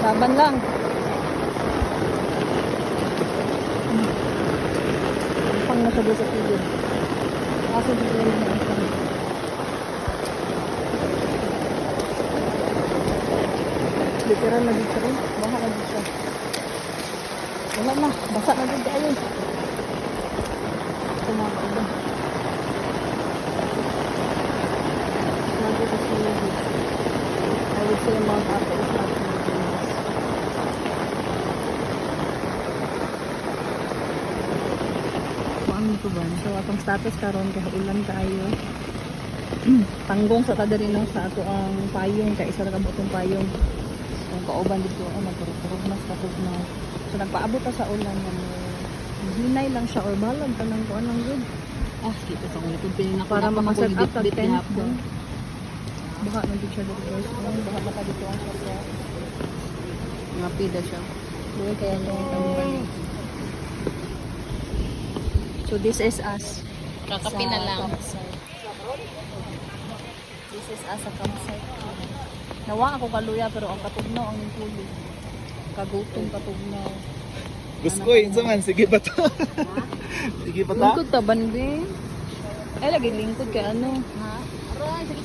Laban lang. Pang nasa doon sa tubig. Kaso di ko rin na ito. Literal na dito rin. Baha na dito. Wala na. Basa na dito ayun. Ito mga kailan. Lagi ko sila dito. I would say Mount Ko ba? So atong status karon kay ulan kaayo. Tanggong sa kada rin sa ato ang payong kay isa ra ka butong payong. Ang kauban dito ay nagkurog mas katog na. So nagpaabot ta sa ulan nga. Hinay lang siya or balag ka ng kuan lang good. Ah, kita sa kulit. Kung pinina Para makaset up bit tent hapon. doon. Baha na dito siya dito guys. Ano, Baha na ka dito ang sa Mga pida siya. Buhay kaya yung tamban. So this is us. Kakapi na lang. campsite. This is us sa campsite. Nawa ako kaluya pero ang katugnaw ang tubig. Kagutong katugnaw. Gusto ko yun man, sige pa to. sige pa ta. Lingkod taban din. Ay lagi lingkod kay ano. Ha? Aray, sakit